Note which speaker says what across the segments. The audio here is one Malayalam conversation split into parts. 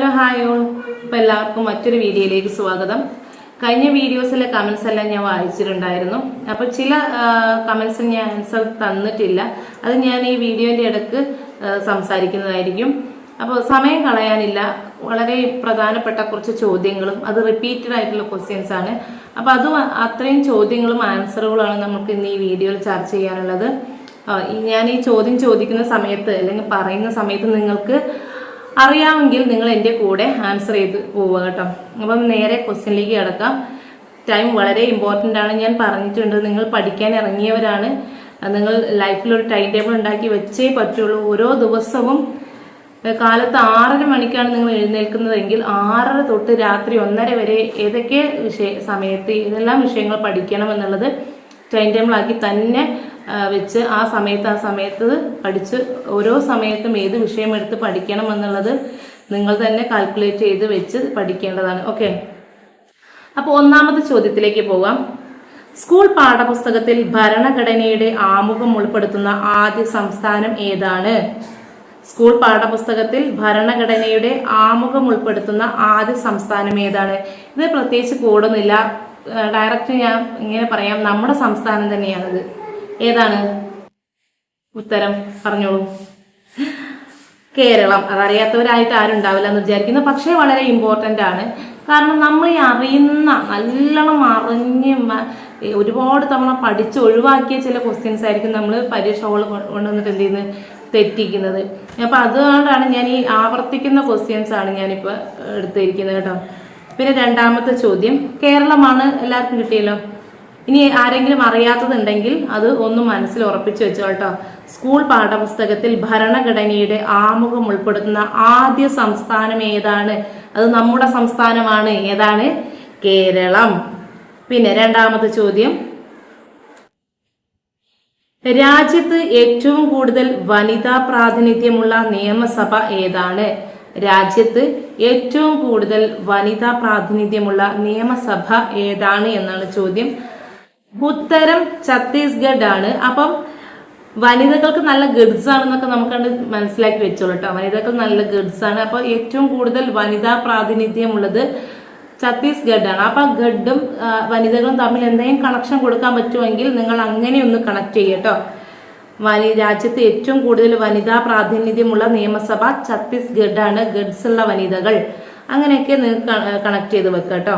Speaker 1: Hello hi all. എല്ലാവർക്കും മറ്റൊരു വീഡിയോയിലേക്ക് സ്വാഗതം. കഴിഞ്ഞ വീഡിയോസിലെ കമൻസ് എല്ലാം ഞാൻ വായിച്ചിട്ടുണ്ടായിരുന്നു. അപ്പോൾ ചില കമൻസ് ഞാൻ ആൻസർ തന്നിട്ടില്ല. അത് ഞാൻ ഈ വീഡിയോന്റെ ഇടയ്ക്ക് സംസാരിക്കുന്നതായിരിക്കും. അപ്പോൾ സമയം കളയാനില്ല. വളരെ പ്രധാനപ്പെട്ട കുറച്ച് ചോദ്യങ്ങളും അത് റിപ്പീറ്റഡ് ആയിട്ടുള്ള ക്വസ്റ്റ്യൻസ് ആണ്. അപ്പോൾ അത് അത്രയും ചോദ്യങ്ങളും ആൻസറുകളാണ് നമുക്ക് ഇന്ന് ഈ വീഡിയോയിൽ ചർച്ച ചെയ്യാനുള്ളത്. ഞാൻ ഈ ചോദ്യം ചോദിക്കുന്ന സമയത്ത് അല്ലെങ്കിൽ പറയുന്ന സമയത്ത് നിങ്ങൾക്ക് അറിയാമെങ്കിൽ നിങ്ങൾ എന്റെ കൂടെ ആൻസർ ചെയ്ത് പോവുക കേട്ടോ. അപ്പം നേരെ ക്വസ്റ്റ്യനിലേക്ക് കിടക്കാം. ടൈം വളരെ ഇമ്പോർട്ടന്റ് ആണ്. ഞാൻ പറഞ്ഞിട്ടുണ്ട് നിങ്ങൾ പഠിക്കാൻ ഇറങ്ങിയവരാണ്. നിങ്ങൾ ലൈഫിൽ ഒരു ടൈം ടേബിൾ ഉണ്ടാക്കി വെച്ചേ പറ്റുള്ളൂ. ഓരോ ദിവസവും കാലത്ത് ആറര മണിക്കാണ് നിങ്ങൾ എഴുന്നേൽക്കുന്നതെങ്കിൽ ആറര തൊട്ട് രാത്രി ഒന്നര വരെ ഏതൊക്കെ വിഷയ സമയത്ത് ഏതെല്ലാം വിഷയങ്ങൾ പഠിക്കണം എന്നുള്ളത് ടൈം ടേബിൾ ആക്കി തന്നെ വെച്ച് ആ സമയത്ത് ആ സമയത്ത് പഠിച്ച് ഓരോ സമയത്തും ഏത് വിഷയം എടുത്ത് പഠിക്കണം എന്നുള്ളത് നിങ്ങൾ തന്നെ കാൽക്കുലേറ്റ് ചെയ്ത് വെച്ച് പഠിക്കേണ്ടതാണ്. ഓക്കെ അപ്പോൾ ഒന്നാമത്തെ ചോദ്യത്തിലേക്ക് പോകാം. സ്കൂൾ പാഠപുസ്തകത്തിൽ ഭരണഘടനയുടെ ആമുഖം ഉൾപ്പെടുത്തുന്ന ആദ്യ സംസ്ഥാനം ഏതാണ്? സ്കൂൾ പാഠപുസ്തകത്തിൽ ഭരണഘടനയുടെ ആമുഖം ഉൾപ്പെടുത്തുന്ന ആദ്യ സംസ്ഥാനം ഏതാണ്? ഇത് പ്രത്യേകിച്ച് കൂടുന്നില്ല ഡയറക്റ്റ് ഞാൻ ഇങ്ങനെ പറയാം. നമ്മുടെ സംസ്ഥാനം തന്നെയാണിത്. ഏതാണ്? ഉത്തരം. പറഞ്ഞോളൂ. കേരളം. അതറിയാത്തവരായിട്ട് ആരും ഉണ്ടാവില്ല എന്ന് വിചാരിക്കുന്നു. പക്ഷേ വളരെ ഇമ്പോർട്ടന്റ് ആണ്. കാരണം നമ്മൾ ഈ അറിയുന്ന നല്ലോണം അറിഞ്ഞ് ഒരുപാട് തവണ പഠിച്ച് ഒഴിവാക്കിയ ചില ക്വസ്റ്റ്യൻസ് ആയിരിക്കും നമ്മൾ പരീക്ഷ ഹോൾ കൊണ്ടുവന്നിട്ട് എന്ത് ചെയ്യുന്നത്? തെറ്റിക്കുന്നത്. അപ്പം അതുകൊണ്ടാണ് ഞാൻ ഈ ആവർത്തിക്കുന്ന ക്വസ്റ്റ്യൻസ് ആണ് ഞാനിപ്പോൾ എടുത്തിരിക്കുന്നത് കേട്ടോ. പിന്നെ രണ്ടാമത്തെ ചോദ്യം. കേരളമാണ് എല്ലാവർക്കും കിട്ടിയല്ലോ? ഇനി ആരെങ്കിലും അറിയാത്തതുണ്ടെങ്കിൽ അത് ഒന്ന് മനസ്സിൽ ഉറപ്പിച്ചു വെച്ചോ കേട്ടോ. സ്കൂൾ പാഠപുസ്തകത്തിൽ ഭരണഘടനയുടെ ആമുഖം ഉൾപ്പെടുത്തുന്ന ആദ്യ സംസ്ഥാനം ഏതാണ്? അത് നമ്മുടെ സംസ്ഥാനമാണ്. ഏതാണ്? കേരളം. പിന്നെ രണ്ടാമത്തെ ചോദ്യം. രാജ്യത്ത് ഏറ്റവും കൂടുതൽ വനിതാ പ്രാതിനിധ്യമുള്ള നിയമസഭ ഏതാണ്? രാജ്യത്ത് ഏറ്റവും കൂടുതൽ വനിതാ പ്രാതിനിധ്യമുള്ള നിയമസഭ ഏതാണ് എന്നാണ് ചോദ്യം. ഉത്തരം ഛത്തീസ്ഗഡ് ആണ് അപ്പം വനിതകൾക്ക് നല്ല ഗഡ്സ് ആണെന്നൊക്കെ നമുക്ക് മനസ്സിലാക്കി വെച്ചോളൂ കേട്ടോ വനിതകൾക്ക് നല്ല ഗഡ്സ് ആണ്. അപ്പോൾ ഏറ്റവും കൂടുതൽ വനിതാ പ്രാതിനിധ്യമുള്ളത് ഛത്തീസ്ഗഡ് ആണ് അപ്പൊ ഗഡും വനിതകളും തമ്മിൽ എന്തെങ്കിലും കണക്ഷൻ കൊടുക്കാൻ പറ്റുമെങ്കിൽ നിങ്ങൾ അങ്ങനെ ഒന്ന് കണക്ട് ചെയ്യട്ടോ വനി രാജ്യത്ത് ഏറ്റവും കൂടുതൽ വനിതാ പ്രാതിനിധ്യമുള്ള നിയമസഭ ഛത്തീസ്ഗഡ് ആണ് ഗഡ്സ് ഉള്ള വനിതകൾ. അങ്ങനെയൊക്കെ നിങ്ങൾ കണക്ട് ചെയ്ത് വെക്കാം കേട്ടോ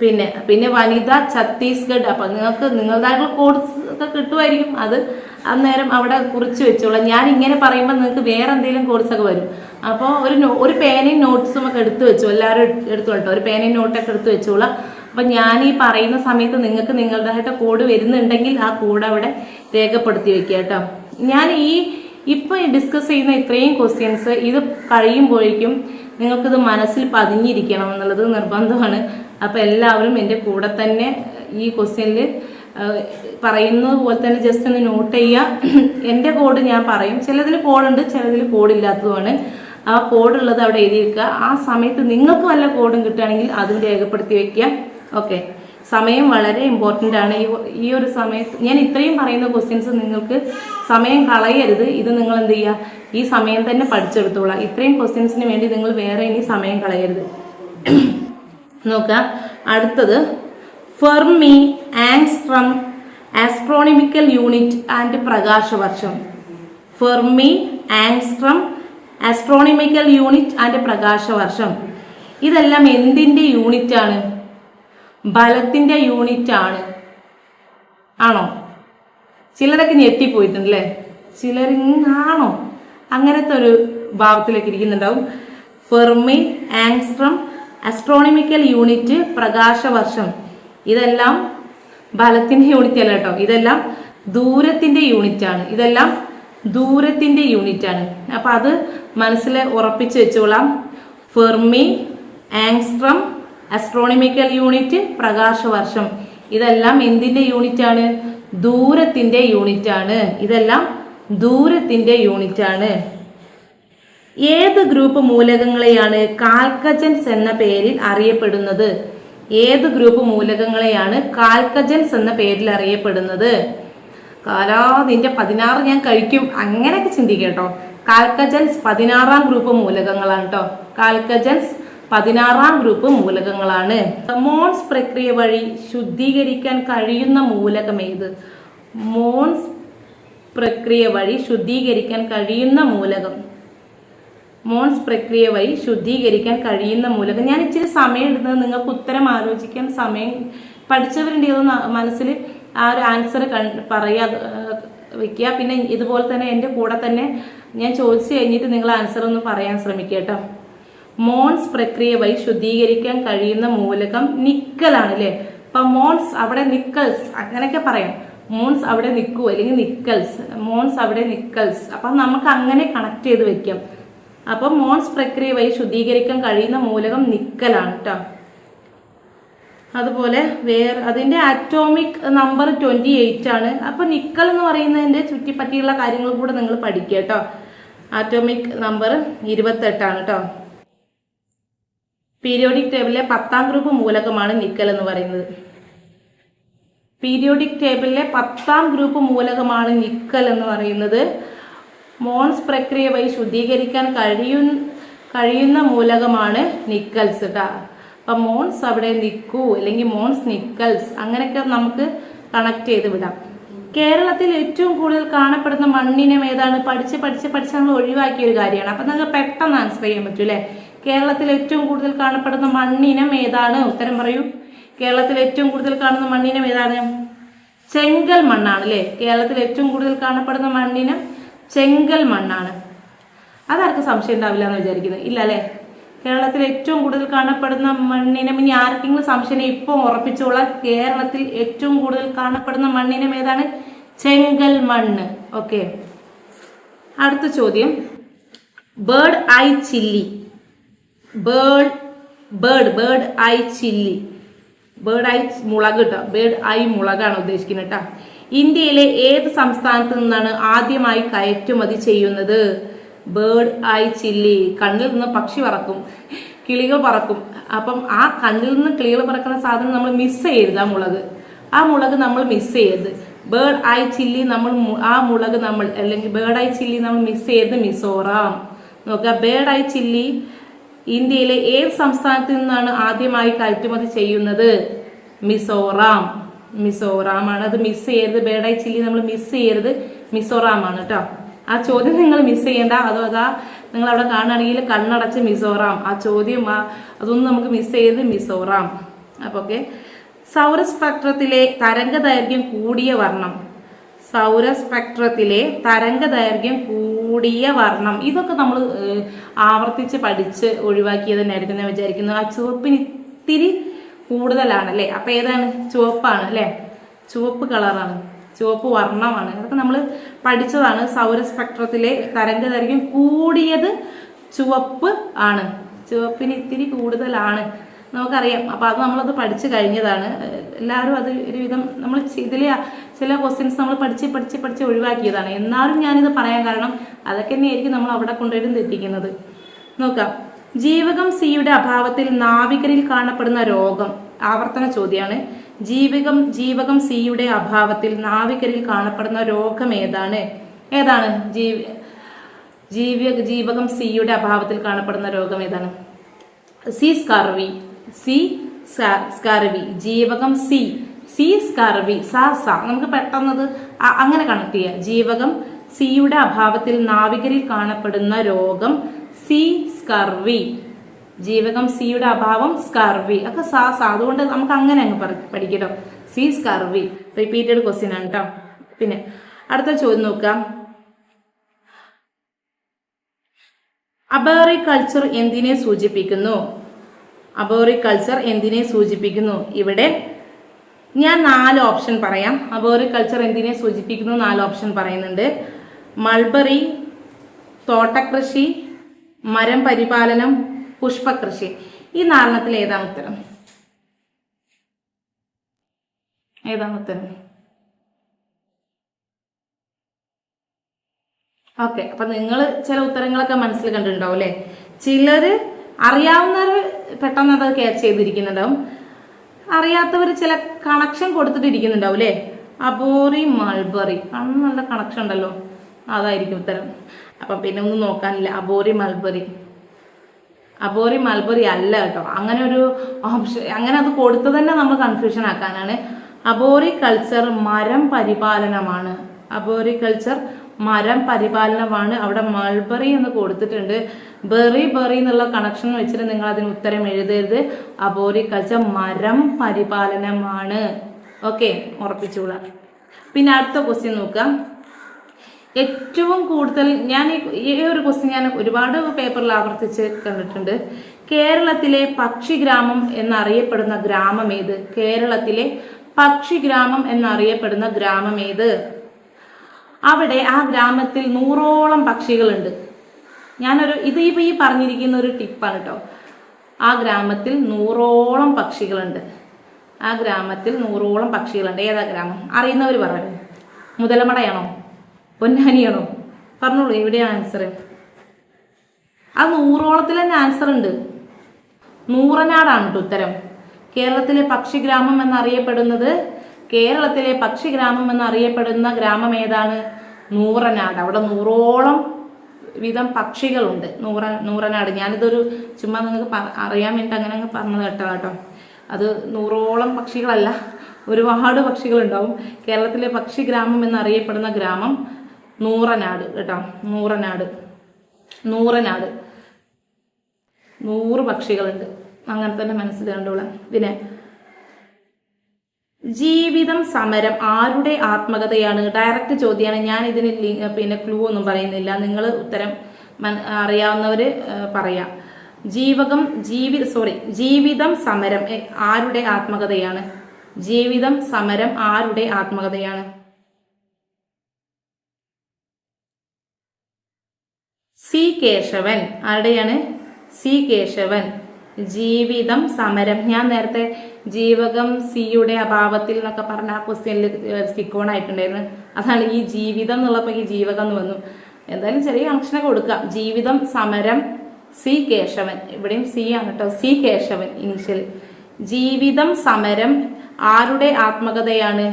Speaker 1: പിന്നെ പിന്നെ വനിത ഛത്തീസ്ഗഡ്. അപ്പൊ നിങ്ങൾക്ക് നിങ്ങളുടേതായിട്ടുള്ള കോഴ്സ് ഒക്കെ കിട്ടുമായിരിക്കും. അത് അന്നേരം അവിടെ കുറിച്ച് വെച്ചോളാം. ഞാൻ ഇങ്ങനെ പറയുമ്പോൾ നിങ്ങൾക്ക് വേറെ എന്തെങ്കിലും കോഴ്സൊക്കെ വരും. അപ്പോൾ ഒരു ഒരു പേനയും നോട്ട്സും ഒക്കെ എടുത്തു വെച്ചോ. എല്ലാവരും എടു- എടുത്തോളട്ടോ. ഒരു പേനയും നോട്ടൊക്കെ എടുത്തു വെച്ചോളാം. അപ്പം ഞാൻ ഈ പറയുന്ന സമയത്ത് നിങ്ങൾക്ക് നിങ്ങളുടേതായിട്ട് കോഡ് വരുന്നുണ്ടെങ്കിൽ ആ കോഡ് അവിടെ രേഖപ്പെടുത്തി വെക്കുക കേട്ടോ. ഞാൻ ഈ ഇപ്പൊ ഡിസ്കസ് ചെയ്യുന്ന ഇത്രയും ക്വസ്റ്റ്യൻസ് ഇത് കഴിയുമ്പോഴേക്കും നിങ്ങൾക്കിത് മനസ്സിൽ പതിഞ്ഞിരിക്കണം എന്നുള്ളത് നിർബന്ധമാണ്. അപ്പോൾ എല്ലാവരും എന്റെ കൂടെ തന്നെ ഈ ക്വസ്റ്റ്യനിൽ പറയുന്നത് പോലെ തന്നെ ജസ്റ്റ് ഒന്ന് നോട്ട് ചെയ്യുക എന്റെ കോഡ് ഞാൻ പറയും. ചിലതിൽ കോഡുണ്ട് ചിലതിൽ കോഡില്ലാത്തതുമാണ് ആ കോഡുള്ളത് അവിടെ എഴുതി വെക്കുക. ആ സമയത്ത് നിങ്ങൾക്ക് വല്ല കോഡും കിട്ടുകയാണെങ്കിൽ അതും രേഖപ്പെടുത്തി വെക്കുക. ഓക്കെ സമയം വളരെ ഇമ്പോർട്ടന്റ് ആണ്. ഈ ഈ ഒരു സമയത്ത് ഞാൻ ഇത്രയും പറയുന്ന ക്വസ്റ്റ്യൻസ് നിങ്ങൾക്ക് സമയം കളയരുത്. ഇത് നിങ്ങൾ എന്ത് ചെയ്യുക? ഈ സമയം തന്നെ പഠിച്ചെടുത്തോളാം. ഇത്രയും ക്വസ്റ്റ്യൻസിന് വേണ്ടി നിങ്ങൾ വേറെ ഇനി സമയം കളയരുത്. നോക്കാം അടുത്തത് fermi angstrom astronomical unit and പ്രകാശവർഷം. Fermi angstrom astronomical unit and പ്രകാശവർഷം. ഇതെല്ലാം എന്തിന്റെ യൂണിറ്റ് ആണ്? ബലത്തിന്റെ യൂണിറ്റ് ആണ്. ആണോ? ചിലരൊക്കെ ഞെട്ടിപ്പോയിട്ടുണ്ട് അല്ലേ ചിലരിങ്ങാണോ? അങ്ങനത്തെ ഒരു ഭാവത്തിലേക്ക് ഇരിക്കുന്നുണ്ടാവും. ഫെർമി ആങ്സ്ട്രം അസ്ട്രോണമിക്കൽ യൂണിറ്റ് പ്രകാശവർഷം. ഇതെല്ലാം ബലത്തിന്റെ യൂണിറ്റ് അല്ല കേട്ടോ. ഇതെല്ലാം ദൂരത്തിന്റെ യൂണിറ്റ് ആണ്. ഇതെല്ലാം ദൂരത്തിന്റെ യൂണിറ്റ് ആണ്. അപ്പൊ അത് മനസ്സിൽ ഉറപ്പിച്ച് വെച്ചോളാം. ഫെർമി ആങ്സ്ട്രം അസ്ട്രോണമിക്കൽ യൂണിറ്റ് പ്രകാശവർഷം. ഇതെല്ലാം എന്തിന്റെ യൂണിറ്റ് ആണ്? ദൂരത്തിന്റെ യൂണിറ്റ് ആണ്. ഇതെല്ലാം ദൂരത്തിന്റെ യൂണിറ്റ് ആണ്. ഏത് ഗ്രൂപ്പ് മൂലകങ്ങളെയാണ് കാൽക്കജൻസ് എന്ന പേരിൽ അറിയപ്പെടുന്നത്? ഏത് ഗ്രൂപ്പ് മൂലകങ്ങളെയാണ് കാൽക്കജൻസ് എന്ന പേരിൽ അറിയപ്പെടുന്നത്? കാലാ നിന്റെ പതിനാറ് ഞാൻ കഴിക്കും. അങ്ങനെയൊക്കെ ചിന്തിക്കട്ടോ കേട്ടോ. കാൽക്കജൻസ് പതിനാറാം ഗ്രൂപ്പ് മൂലകങ്ങളാണ് കേട്ടോ. കാൽക്കജൻസ് പതിനാറാം ഗ്രൂപ്പ് മൂലകങ്ങളാണ്. മോൺസ് പ്രക്രിയ വഴി ശുദ്ധീകരിക്കാൻ കഴിയുന്ന മൂലകം ഏത്? മോൺസ് പ്രക്രിയ വഴി ശുദ്ധീകരിക്കാൻ കഴിയുന്ന മൂലകം. മോൺസ് പ്രക്രിയ വഴി ശുദ്ധീകരിക്കാൻ കഴിയുന്ന മൂലകം. ഞാൻ ഇച്ചിരി സമയം എടുത്തത് നിങ്ങൾക്ക് ഉത്തരം ആലോചിക്കാൻ സമയം പഠിച്ചവരുടെ മനസ്സിൽ ആ ഒരു ആൻസർ പറയാ വയ്ക്കുക. പിന്നെ ഇതുപോലെ തന്നെ എന്റെ കൂടെ തന്നെ ഞാൻ ചോദിച്ചു കഴിഞ്ഞിട്ട് നിങ്ങൾ ആൻസർ ഒന്ന് പറയാൻ ശ്രമിക്കുക കേട്ടോ. മോൺസ് പ്രക്രിയ വഴി ശുദ്ധീകരിക്കാൻ കഴിയുന്ന മൂലകം നിക്കലാണ് അല്ലേ അപ്പൊ മോൺസ് അവിടെ നിക്കൽസ് അങ്ങനെയൊക്കെ പറയാം. മോൺസ് അവിടെ നിൽക്കൂ അല്ലെങ്കിൽ നിക്കൽസ്. മോൺസ് അവിടെ നിക്കൽസ്. അപ്പം നമുക്ക് അങ്ങനെ കണക്ട് ചെയ്ത് വെക്കാം. അപ്പൊ മോൺസ് പ്രക്രിയ വഴി ശുദ്ധീകരിക്കാൻ കഴിയുന്ന മൂലകം നിക്കലാണ് കേട്ടോ അതുപോലെ വേറെ അതിന്റെ അറ്റോമിക് നമ്പർ ട്വന്റി എയ്റ്റ് ആണ്. അപ്പൊ നിക്കൽ എന്ന് പറയുന്നതിന്റെ ചുറ്റിപ്പറ്റിയുള്ള കാര്യങ്ങൾ കൂടെ നിങ്ങൾ പഠിക്കുക കേട്ടോ ആറ്റോമിക് നമ്പർ ഇരുപത്തെട്ടാണ് കേട്ടോ പീരിയോഡിക് ടേബിളിലെ പത്താം ഗ്രൂപ്പ് മൂലകമാണ് നിക്കൽ എന്ന് പറയുന്നത്. പീരിയോഡിക് ടേബിളിലെ പത്താം ഗ്രൂപ്പ് മൂലകമാണ് നിക്കൽ എന്ന് പറയുന്നത്. മോൺസ് പ്രക്രിയ വഴി ശുദ്ധീകരിക്കാൻ കഴിയു കഴിയുന്ന മൂലകമാണ് നിക്കൽസ് കേട്ടോ അപ്പൊ മോൺസ് അവിടെ നിക്കൂ അല്ലെങ്കിൽ മോൺസ് നിക്കൽസ് അങ്ങനെയൊക്കെ നമുക്ക് കണക്ട് ചെയ്ത് വിടാം. കേരളത്തിൽ ഏറ്റവും കൂടുതൽ കാണപ്പെടുന്ന മണ്ണിനം ഏതാണ്? പഠിച്ച് പഠിച്ച് പഠിച്ച് നമ്മൾ ഒഴിവാക്കിയ ഒരു കാര്യമാണ്. അപ്പൊ നമുക്ക് പെട്ടെന്ന് ആൻസർ ചെയ്യാൻ പറ്റൂ അല്ലേ കേരളത്തിൽ ഏറ്റവും കൂടുതൽ കാണപ്പെടുന്ന മണ്ണിനം ഏതാണ്? ഉത്തരം പറയൂ. കേരളത്തിൽ ഏറ്റവും കൂടുതൽ കാണുന്ന മണ്ണിനം ഏതാണ്? ചെങ്കൽ മണ്ണാണ് അല്ലേ കേരളത്തിൽ ഏറ്റവും കൂടുതൽ കാണപ്പെടുന്ന മണ്ണിനം ചെങ്കൽ മണ്ണാണ്. അതാർക്കും സംശയം ഉണ്ടാവില്ല എന്ന് വിചാരിക്കുന്നത് ഇല്ല അല്ലേ കേരളത്തിൽ ഏറ്റവും കൂടുതൽ കാണപ്പെടുന്ന മണ്ണിനം ഇനി ആർക്കെങ്കിലും സംശയം ഇപ്പോൾ ഉറപ്പിച്ചോളാം. കേരളത്തിൽ ഏറ്റവും കൂടുതൽ കാണപ്പെടുന്ന മണ്ണിനം ഏതാണ്? ചെങ്കൽ മണ്ണ്. ഓക്കെ. അടുത്ത ചോദ്യം. Bird eye chilli. Bird bird bird eye chilli. Bird eye മുളക് കേട്ടോ ബേർഡ് ഐ മുളകാണ് ഉദ്ദേശിക്കുന്നത് കേട്ടോ. ഇന്ത്യയിലെ ഏത് സംസ്ഥാനത്ത് നിന്നാണ് ആദ്യമായി കയറ്റുമതി ചെയ്യുന്നത്? Bird eye chilli. കണ്ണിൽ നിന്ന് പക്ഷി പറക്കും കിളികൾ പറക്കും. അപ്പം ആ കണ്ണിൽ നിന്ന് കിളികൾ പറക്കുന്ന സാധനം നമ്മൾ മിസ് ചെയ്യരുത് ആ മുളക്. ആ മുളക് നമ്മൾ മിസ് ചെയ്യരുത്. ബേർഡ് ഐ ചില്ലി നമ്മൾ ആ മുളക് നമ്മൾ അല്ലെങ്കിൽ ബേർഡ് ഐ ചില്ലി നമ്മൾ മിസ് ചെയ്യരുത് മിസോറാം നോക്കുക ബേർഡ് ഐ ചില്ലി ഇന്ത്യയിലെ ഏത് സംസ്ഥാനത്ത് നിന്നാണ് ആദ്യമായി കയറ്റുമതി ചെയ്യുന്നത്? മിസോറാം മിസോറാം ആണ് അത് മിസ് ചെയ്യരുത്. ബേഡായി ചില്ലി നമ്മൾ മിസ് ചെയ്യരുത്. മിസോറാം ആണ് കേട്ടോ. ആ ചോദ്യം നിങ്ങൾ മിസ് ചെയ്യേണ്ട. അതോ അതാ നിങ്ങൾ അവിടെ കാണുകയാണെങ്കിൽ കണ്ണടച്ച് മിസോറാം. ആ ചോദ്യം ആ അതൊന്നും നമുക്ക് മിസ് ചെയ്ത് മിസോറാം. അപ്പൊ ഓക്കെ സൗരസ്പെക്ട്രത്തിലെ തരംഗ ദൈർഘ്യം കൂടിയ വർണം. സൗരസ്പെക്ട്രത്തിലെ തരംഗ ദൈർഘ്യം കൂടിയ വർണം. ഇതൊക്കെ നമ്മൾ ആവർത്തിച്ച് പഠിച്ച് ഒഴിവാക്കിയത് തന്നെയായിരിക്കും ഞാൻ വിചാരിക്കുന്നു. ആ ചുവപ്പിന് ഇത്തിരി കൂടുതലാണ് അല്ലേ അപ്പം ഏതാണ്? ചുവപ്പാണ് അല്ലേ? ചുവപ്പ് കളറാണ്. ചുവപ്പ് വർണമാണ്. അതൊക്കെ നമ്മൾ പഠിച്ചതാണ്. സൗരസ്പെക്ട്രത്തിലെ തരംഗ ദൈർഘ്യം കൂടിയത് ചുവപ്പ് ആണ്. ചുവപ്പിന് ഇത്തിരി കൂടുതലാണ്. നമുക്കറിയാം. അപ്പോൾ അത് നമ്മളത് പഠിച്ചു കഴിഞ്ഞതാണ്. എല്ലാവരും അത് ഒരുവിധം നമ്മൾ ചില ചില ക്വസ്റ്റ്യൻസ് നമ്മൾ പഠിച്ച് പഠിച്ച് പഠിച്ച് ഒഴിവാക്കിയതാണ്. എന്നാലും ഞാനിത് പറയാൻ കാരണം അതൊക്കെ തന്നെയായിരിക്കും നമ്മൾ അവിടെ കൊണ്ടുപോയിട്ട് തെറ്റിക്കുന്നത്. നോക്കാം. ജീവകം സിയുടെ അഭാവത്തിൽ നാവികരിൽ കാണപ്പെടുന്ന രോഗം. ആവർത്തന ചോദ്യമാണ് ജീവകം ജീവകം സിയുടെ അഭാവത്തിൽ നാവികരിൽ കാണപ്പെടുന്ന രോഗം ഏതാണ്? ഏതാണ്? ജീവ ജീവ ജീവകം സിയുടെ അഭാവത്തിൽ കാണപ്പെടുന്ന രോഗം ഏതാണ്? സി സ്കാർവി സി സ്കാ- സ്കാർവി ജീവകം സി സി സ്കാർവി സ സ. നമുക്ക് പെട്ടെന്നത് അങ്ങനെ കണക്ട് ചെയ്യാം. ജീവകം സിയുടെ അഭാവത്തിൽ നാവികരിൽ കാണപ്പെടുന്ന രോഗം സി സ്കർവി. ജീവകം സിയുടെ അഭാവം സ്കർവി. ഒക്കെ സാസ് അതുകൊണ്ട് നമുക്ക് അങ്ങനെ അങ്ങ് പഠിക്കട്ടോ. C scurvy. റിപ്പീറ്റഡ് ക്വസ്റ്റ്യൻ ആണ് കേട്ടോ പിന്നെ അടുത്ത ചോദ്യം നോക്കാം. അബോറികൾച്ചർ എന്തിനെ സൂചിപ്പിക്കുന്നു? അബോറികൾച്ചർ എന്തിനെ സൂചിപ്പിക്കുന്നു? ഇവിടെ ഞാൻ നാല് ഓപ്ഷൻ പറയാം. അബോറികൾച്ചർ എന്തിനെ സൂചിപ്പിക്കുന്നു നാല് ഓപ്ഷൻ പറയുന്നുണ്ട്. മൾബറി തോട്ടകൃഷി മരം പരിപാലനം പുഷ്പകൃഷി. ഈ നാലെണ്ണത്തിൽ ഏതാണ് ഉത്തരം? ഏതാണ് ഉത്തരം? ഓക്കെ അപ്പൊ നിങ്ങൾ ചില ഉത്തരങ്ങളൊക്കെ മനസ്സിൽ കണ്ടിട്ടുണ്ടാവും അല്ലെ? ചിലര് അറിയാവുന്നവർ പെട്ടെന്ന് അത് ക്യാച്ച് ചെയ്തിരിക്കുന്നുണ്ടാവും അറിയാത്തവർ ചില കണക്ഷൻ കൊടുത്തിട്ട് ഇരിക്കുന്നുണ്ടാവും അല്ലേ? അബോറി മൾബറി അന്ന് നല്ല കണക്ഷൻ ഉണ്ടല്ലോ. അതായിരിക്കും ഉത്തരം. അപ്പം പിന്നെ ഒന്നും നോക്കാനില്ല. അബോറി മൽബറി. അബോറി മൽബറി അല്ല കേട്ടോ. അങ്ങനെ ഒരു ഓപ്ഷൻ അങ്ങനെ അത് കൊടുത്തു തന്നെ നമ്മൾ കൺഫ്യൂഷൻ ആക്കാനാണ്. അബോറി കൾച്ചർ മരം പരിപാലനമാണ്. അബോറി കൾച്ചർ മരം പരിപാലനമാണ്. അവിടെ മൾബറി എന്ന് കൊടുത്തിട്ടുണ്ട്. ബെറി ബെറി എന്നുള്ള കണക്ഷൻ വെച്ചിട്ട് നിങ്ങൾ അതിന് ഉത്തരം എഴുതരുത്. അബോറി കൾച്ചർ മരം പരിപാലനമാണ്. ഓക്കെ ഉറപ്പിച്ചോളാം പിന്നെ അടുത്ത ക്വസ്റ്റ്യൻ നോക്കാം. ഏറ്റവും കൂടുതൽ ഞാൻ ഈ- ഒരു ക്വസ്റ്റ്യൻ ഞാൻ ഒരുപാട് പേപ്പറിൽ ആവർത്തിച്ച് കണ്ടിട്ടുണ്ട്. കേരളത്തിലെ പക്ഷിഗ്രാമം എന്നറിയപ്പെടുന്ന ഗ്രാമം ഏത്? കേരളത്തിലെ പക്ഷിഗ്രാമം എന്നറിയപ്പെടുന്ന ഗ്രാമം ഏത്? അവിടെ ആ ഗ്രാമത്തിൽ നൂറോളം പക്ഷികളുണ്ട്. ഞാനൊരു ഇത് ഇപ്പം ഈ പറഞ്ഞിരിക്കുന്ന ഒരു ടിപ്പാണ് കേട്ടോ ആ ഗ്രാമത്തിൽ നൂറോളം പക്ഷികളുണ്ട്. ആ ഗ്രാമത്തിൽ നൂറോളം പക്ഷികളുണ്ട്. ഏതാ ഗ്രാമം? അറിയുന്നവർ പറഞ്ഞു മുതലമടയാണോ? പൊന്നാനിയാണോ? പറഞ്ഞോളൂ എവിടെയാണ് ആൻസർ ആ നൂറോളത്തിൽ തന്നെ ആൻസർ ഉണ്ട്. നൂറനാടാണ് കേട്ടോ ഉത്തരം. കേരളത്തിലെ പക്ഷിഗ്രാമം എന്നറിയപ്പെടുന്നത് കേരളത്തിലെ പക്ഷിഗ്രാമം എന്നറിയപ്പെടുന്ന ഗ്രാമം ഏതാണ്? നൂറനാട്. അവിടെ നൂറോളം വിധം പക്ഷികളുണ്ട്. നൂറ നൂറനാട്. ഞാനിതൊരു ചുമ്മാ നിങ്ങൾക്ക് അറിയാൻ വേണ്ടി അങ്ങനെ അങ്ങ് പറഞ്ഞത് കേട്ടോ കേട്ടോ. അത് നൂറോളം പക്ഷികളല്ല. ഒരുപാട് പക്ഷികളുണ്ടാവും. കേരളത്തിലെ പക്ഷി പക്ഷിഗ്രാമം എന്നറിയപ്പെടുന്ന ഗ്രാമം നൂറനാട് കേട്ടോ. നൂറനാട്. നൂറനാട്. നൂറ് പക്ഷികളുണ്ട്. അങ്ങനെ തന്നെ മനസ്സിൽ കണ്ടോളാം. പിന്നെ ജീവിതം സമരം ആരുടെ ആത്മകഥയാണ്? ഡയറക്റ്റ് ചോദ്യമാണ്. ഞാൻ ഇതിന് പിന്നെ ക്ലൂ ഒന്നും പറയുന്നില്ല. നിങ്ങൾ ഉത്തരം അറിയാവുന്നവര് പറയാം. ജീവകം ജീവി സോറി ജീവിതം സമരം ആരുടെ ആത്മകഥയാണ്? ജീവിതം സമരം ആരുടെ ആത്മകഥയാണ്? സി കേശവൻ. ആരുടെയാണ്? സി കേശവൻ. ജീവിതം സമരം. ഞാൻ നേരത്തെ ജീവകം സിയുടെ അഭാവത്തിൽ എന്നൊക്കെ പറഞ്ഞ ആ ക്വസ്റ്റ്യനിൽ സ്റ്റിക്കോൺ ആയിട്ടുണ്ടായിരുന്നു. അതാണ് ഈ ജീവിതം എന്നുള്ളപ്പോൾ ഈ ജീവകം എന്ന് വന്നു. എന്തായാലും ചെറിയ കണക്ഷനൊക്കെ കൊടുക്കുക ജീവിതം സമരം സി കേശവൻ. ഇവിടെയും സി ആണ് കേട്ടോ സി കേശവൻ ഇനിഷ്യൽ ജീവിതം സമരം ആരുടെ ആത്മകഥയാണ്?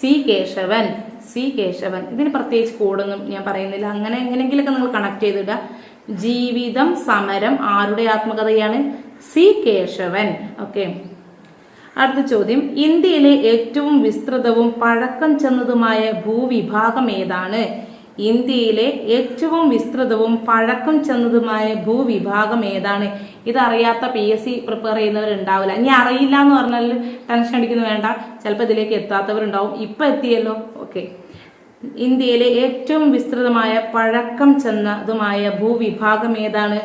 Speaker 1: സി കേശവൻ. സി കേശവൻ. ഇതിന് പ്രത്യേകിച്ച് കോഡൊന്നും ഞാൻ പറയുന്നില്ല. അങ്ങനെ എങ്ങനെയെങ്കിലൊക്കെ നിങ്ങൾ കണക്ട് ചെയ്തിടുക. ജീവിതം സമരം ആരുടെ ആത്മകഥയാണ്? സി കേശവൻ. ഓക്കെ അടുത്ത ചോദ്യം. ഇന്ത്യയിലെ ഏറ്റവും വിസ്തൃതവും പഴക്കം ചെന്നതുമായ ഭൂവിഭാഗം ഏതാണ്? ഇന്ത്യയിലെ ഏറ്റവും വിസ്തൃതവും പഴക്കം ചെന്നതുമായ ഭൂവിഭാഗം ഏതാണ്? ഇതറിയാത്ത പി എസ് സി പ്രിപ്പയർ ചെയ്യുന്നവരുണ്ടാവില്ല. ഇനി അറിയില്ല എന്ന് പറഞ്ഞാൽ ടെൻഷൻ അടിക്കുന്നു വേണ്ട. ചിലപ്പോൾ ഇതിലേക്ക് എത്താത്തവരുണ്ടാവും. ഇപ്പൊ എത്തിയല്ലോ. ഓക്കെ ഇന്ത്യയിലെ ഏറ്റവും വിസ്തൃതമായ പഴക്കം ചെന്നതുമായ ഭൂവിഭാഗം ഏതാണ്?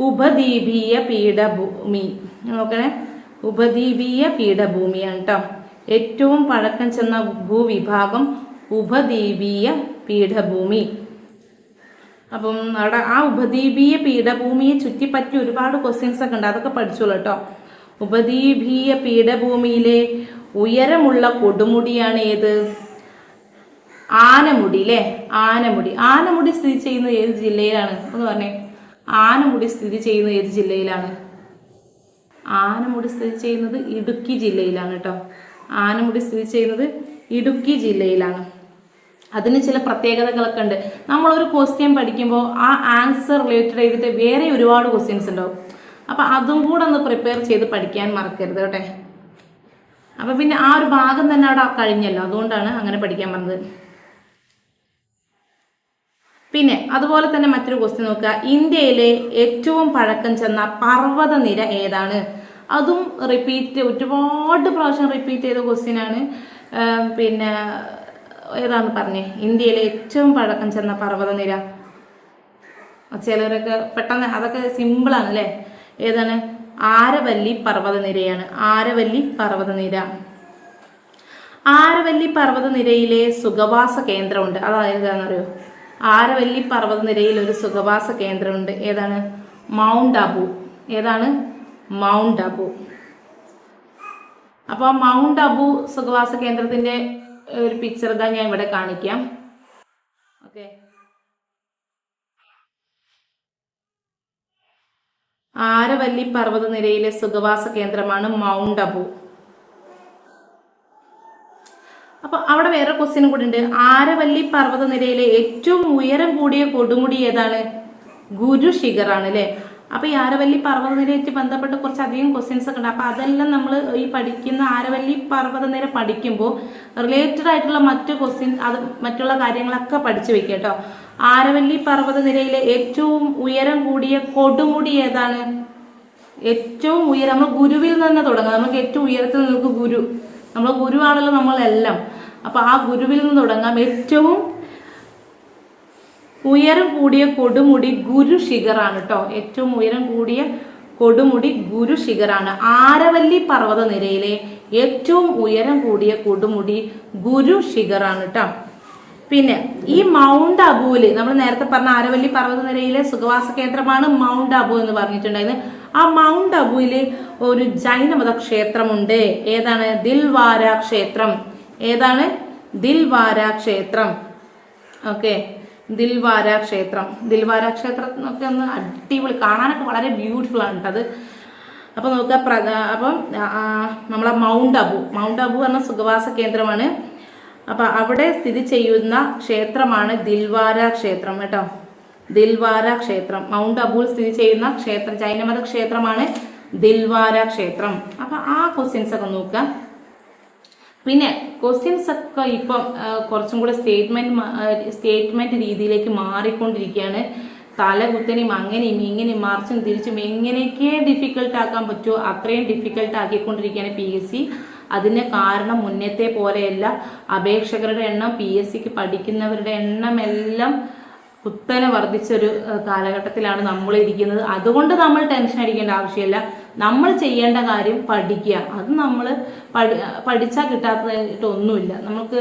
Speaker 1: ഉപദ്വീപീയ പീഠഭൂമി. നോക്കണേ. ഉപദ്വീപീയ പീഠഭൂമിയാണ് കേട്ടോ ഏറ്റവും പഴക്കം ചെന്ന ഭൂവിഭാഗം ഉപദ്വീപീയ പീഠഭൂമി. അപ്പം അവിടെ ആ ഉപദ്വീപീയ പീഠഭൂമിയെ ചുറ്റിപ്പറ്റി ഒരുപാട് ക്വസ്റ്റ്യൻസ് ഒക്കെ ഉണ്ട്. അതൊക്കെ പഠിച്ചോളൂ കേട്ടോ. ഉപദ്വീപീയ പീഠഭൂമിയിലെ ഉയരമുള്ള കൊടുമുടിയാണ് ഏത്? ആനമുടി അല്ലേ ആനമുടി. ആനമുടി സ്ഥിതി ചെയ്യുന്നത് ഏത് ജില്ലയിലാണ്? ഒന്ന് പറഞ്ഞേ. ആനമുടി സ്ഥിതി ചെയ്യുന്നത് ഏത് ജില്ലയിലാണ്? ആനമുടി സ്ഥിതി ചെയ്യുന്നത് ഇടുക്കി ജില്ലയിലാണ് കേട്ടോ. ആനമുടി സ്ഥിതി ചെയ്യുന്നത് ഇടുക്കി ജില്ലയിലാണ്. അതിന് ചില പ്രത്യേകതകളൊക്കെ ഉണ്ട്. നമ്മളൊരു ക്വസ്റ്റ്യൻ പഠിക്കുമ്പോൾ ആ ആൻസർ റിലേറ്റഡ് ചെയ്തിട്ട് വേറെ ഒരുപാട് ക്വസ്റ്റ്യൻസ് ഉണ്ടാവും. അപ്പം അതും കൂടെ ഒന്ന് പ്രിപ്പയർ ചെയ്ത് പഠിക്കാൻ മറക്കരുത് കേട്ടെ. അപ്പം പിന്നെ ആ ഒരു ഭാഗം തന്നെ അവിടെ കഴിഞ്ഞല്ലോ. അതുകൊണ്ടാണ് അങ്ങനെ പഠിക്കാൻ പറഞ്ഞത്. പിന്നെ അതുപോലെ തന്നെ മറ്റൊരു ക്വസ്റ്റ്യൻ നോക്കുക. ഇന്ത്യയിലെ ഏറ്റവും പഴക്കം ചെന്ന പർവത നിര ഏതാണ്? അതും റിപ്പീറ്റ് ഒരുപാട് പ്രാവശ്യം റിപ്പീറ്റ് ചെയ്ത ക്വസ്റ്റ്യനാണ് പിന്നെ ഏതാന്ന് പറഞ്ഞേ? ഇന്ത്യയിലെ ഏറ്റവും പഴക്കം ചെന്ന പർവത നിര. ചിലരൊക്കെ പെട്ടെന്ന് അതൊക്കെ സിമ്പിളാണ് അല്ലേ? ഏതാണ്? ആരവല്ലി പർവത നിരയാണ്. ആരവല്ലി പർവത നിര. ആരവല്ലി പർവത നിരയിലെ സുഖവാസ കേന്ദ്രമുണ്ട്. അതായതാണെന്നറിയോ ആരവല്ലി പർവത നിരയിൽ ഒരു സുഖവാസ കേന്ദ്രമുണ്ട്. ഏതാണ്? മൗണ്ട് അബു ഏതാണ്? മൗണ്ട് അബു അപ്പോൾ മൗണ്ട് അബു സുഖവാസ കേന്ദ്രത്തിന്റെ ഒരു പിക്ചർ ഇതാ ഞാൻ ഇവിടെ കാണിക്കാം. ഓക്കെ ആരവല്ലി പർവത നിരയിലെ സുഖവാസ കേന്ദ്രമാണ് മൗണ്ട് അബു. അപ്പൊ അവിടെ വേറെ ക്വസ്റ്റ്യൻ കൂടി ഉണ്ട്. ആരവല്ലി പർവത നിരയിലെ ഏറ്റവും ഉയരം കൂടിയ കൊടുമുടി ഏതാണ്? ഗുരു ശിഖറാണ് അല്ലെ? അപ്പൊ ഈ ആരവല്ലി പർവത നിരയായിട്ട് കുറച്ച് അധികം ക്വസ്റ്റ്യൻസ് ഒക്കെ ഉണ്ട്. അപ്പൊ അതെല്ലാം നമ്മൾ ഈ പഠിക്കുന്ന ആരവല്ലി പർവത നിര പഠിക്കുമ്പോൾ റിലേറ്റഡ് ആയിട്ടുള്ള മറ്റു ക്വസ്റ്റ്യൻ അത് മറ്റുള്ള കാര്യങ്ങളൊക്കെ പഠിച്ചു വെക്കുക കേട്ടോ. ആരവല്ലി പർവത നിരയിലെ ഏറ്റവും ഉയരം കൂടിയ കൊടുമുടി ഏതാണ്? ഏറ്റവും ഉയരം നമ്മൾ ഗുരുവിൽ നിന്ന് തുടങ്ങാം. നമുക്ക് ഏറ്റവും ഉയരത്തിൽ നിൽക്കും ഗുരു. നമ്മൾ ഗുരുവാണല്ലോ നമ്മളെല്ലാം. അപ്പൊ ആ ഗുരുവിൽ നിന്ന് തുടങ്ങാം. ഏറ്റവും ഉയരം കൂടിയ കൊടുമുടി ഗുരു ശിഖറാണ് കേട്ടോ ഏറ്റവും ഉയരം കൂടിയ കൊടുമുടി ഗുരു ശിഖറാണ്. ആരവല്ലി പർവത നിരയിലെ ഏറ്റവും ഉയരം കൂടിയ കൊടുമുടി ഗുരു ശിഖറാണ് കേട്ടോ പിന്നെ ഈ മൗണ്ട് അബുവിൽ നമ്മൾ നേരത്തെ പറഞ്ഞ ആരവല്ലി പർവത നിരയിലെ സുഖവാസ കേന്ദ്രമാണ് മൗണ്ട് അബു എന്ന് പറഞ്ഞിട്ടുണ്ടായിരുന്നു ആ മൗണ്ട് അബുവിൽ ഒരു ജൈനമത ക്ഷേത്രമുണ്ട്. ഏതാണ്? ദിൽവാര ക്ഷേത്രം. ഏതാണ്? ദിൽവാര ക്ഷേത്രം. ഓക്കെ. ദിൽവാര ക്ഷേത്രം. ദിൽവാര ക്ഷേത്രം ഒക്കെ ഒന്ന് അടിപൊളി കാണാനൊക്കെ വളരെ ബ്യൂട്ടിഫുൾ ആണ് കേട്ടോ അത്. അപ്പൊ നോക്കുക പ്രധാ അപ്പം നമ്മളെ മൗണ്ട് അബു. മൗണ്ട് അബു എന്ന സുഖവാസ കേന്ദ്രമാണ്. അപ്പൊ അവിടെ സ്ഥിതി ചെയ്യുന്ന ക്ഷേത്രമാണ് ദിൽവാര ക്ഷേത്രം കേട്ടോ. ദിൽവാര ക്ഷേത്രം. മൗണ്ട് അബുൽ സ്ഥിതി ചെയ്യുന്ന ക്ഷേത്രം ജൈനമത ക്ഷേത്രമാണ് ദിൽവാര ക്ഷേത്രം. അപ്പൊ ആ ക്വസ്റ്റ്യൻസ് ഒക്കെ നോക്കാം. പിന്നെ ക്വസ്റ്റ്യൻസ് ഒക്കെ ഇപ്പം കുറച്ചും കൂടെ സ്റ്റേറ്റ്മെന്റ് സ്റ്റേറ്റ്മെന്റ് രീതിയിലേക്ക് മാറിക്കൊണ്ടിരിക്കുകയാണ്. തല കുത്തനെയും അങ്ങനെയും ഇങ്ങനെയും മറിച്ചും തിരിച്ചും എങ്ങനെയൊക്കെ ഡിഫിക്കൽട്ട് ആക്കാൻ പറ്റുമോ അത്രയും ഡിഫിക്കൽട്ട് ആക്കിക്കൊണ്ടിരിക്കുകയാണ് പി എസ് സി അതിന് കാരണം മുന്നത്തെ പോലെയല്ല. അപേക്ഷകരുടെ എണ്ണം പി എസ് സിക്ക് പഠിക്കുന്നവരുടെ എണ്ണം എല്ലാം കുത്തനെ വർദ്ധിച്ചൊരു കാലഘട്ടത്തിലാണ് നമ്മൾ ഇരിക്കുന്നത് അതുകൊണ്ട് നമ്മൾ ടെൻഷൻ അടിക്കേണ്ട ആവശ്യമില്ല. നമ്മൾ ചെയ്യേണ്ട കാര്യം പഠിക്കുക. അത് നമ്മൾ പഠി പഠിച്ചാൽ കിട്ടാത്തതായിട്ടൊന്നുമില്ല നമുക്ക്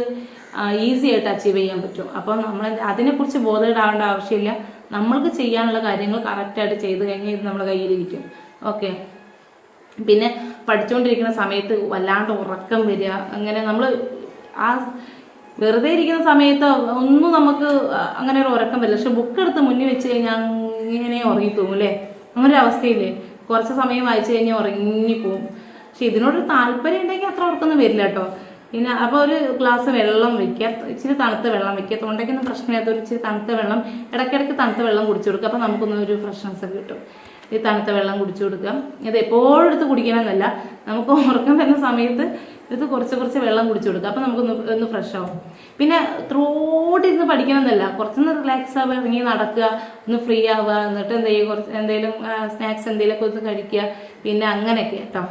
Speaker 1: ഈസി ആയിട്ട് അച്ചീവ് ചെയ്യാൻ പറ്റും. അപ്പോൾ നമ്മൾ അതിനെക്കുറിച്ച് ബോധമിടാവേണ്ട ആവശ്യമില്ല. നമ്മൾക്ക് ചെയ്യാനുള്ള കാര്യങ്ങൾ കറക്റ്റായിട്ട് ചെയ്ത് കഴിഞ്ഞാൽ ഇത് നമ്മുടെ കയ്യിലിരിക്കും. ഓക്കെ പിന്നെ പഠിച്ചുകൊണ്ടിരിക്കുന്ന സമയത്ത് വല്ലാണ്ട് ഉറക്കം വരിക. അങ്ങനെ നമ്മൾ ആ വെറുതെ ഇരിക്കുന്ന സമയത്ത് ഒന്നും നമുക്ക് അങ്ങനെ ഒരു ഉറക്കം വരില്ല. പക്ഷെ ബുക്ക് എടുത്ത് മുന്നിൽ വെച്ച് കഴിഞ്ഞാൽ ഇങ്ങനെ ഉറങ്ങി തോന്നും അല്ലേ? അങ്ങനെ ഒരു അവസ്ഥയില്ലേ കുറച്ച് സമയം വായിച്ചു കഴിഞ്ഞാൽ ഉറങ്ങിപ്പോവും പക്ഷെ ഇതിനോട് താല്പര്യം ഉണ്ടെങ്കിൽ അത്ര ഉറക്കൊന്നും വരില്ല കേട്ടോ. പിന്നെ അപ്പോൾ ഒരു ഗ്ലാസ് വെള്ളം വെക്കുക. ഇച്ചിരി തണുത്ത വെള്ളം വെക്കുക. തൊണ്ടയ്ക്കൊന്നും പ്രശ്നമില്ലാത്ത ഒരു ഇച്ചിരി തണുത്ത വെള്ളം ഇടയ്ക്കിടയ്ക്ക് തണുത്ത വെള്ളം കുടിച്ചു കൊടുക്കുക. അപ്പോൾ നമുക്കൊന്നും ഒരു ഫ്രഷ്നസ് ഒക്കെ കിട്ടും. ഈ തണുത്ത വെള്ളം കുടിച്ചു കൊടുക്കുക. ഇത് എപ്പോഴും എടുത്ത് കുടിക്കണമെന്നല്ല. നമുക്ക് ഉറക്കം വരുന്ന സമയത്ത് എടുത്ത് കുറച്ച് കുറച്ച് വെള്ളം കുടിച്ചു കൊടുക്കുക. അപ്പോൾ നമുക്കൊന്ന് ഒന്ന് ഫ്രഷ് ആവും. പിന്നെ ത്രൂട്ട് ഇരുന്ന് പഠിക്കണമെന്നല്ല കുറച്ചൊന്ന് റിലാക്സ് ആവുക ഇറങ്ങി നടക്കുക ഒന്ന് ഫ്രീ ആവുക എന്നിട്ട് എന്തെങ്കിലും കുറച്ച് എന്തെങ്കിലും സ്നാക്സ് എന്തെങ്കിലുമൊക്കെ ഒന്ന് കഴിക്കുക. പിന്നെ അങ്ങനെയൊക്കെ കേട്ടോ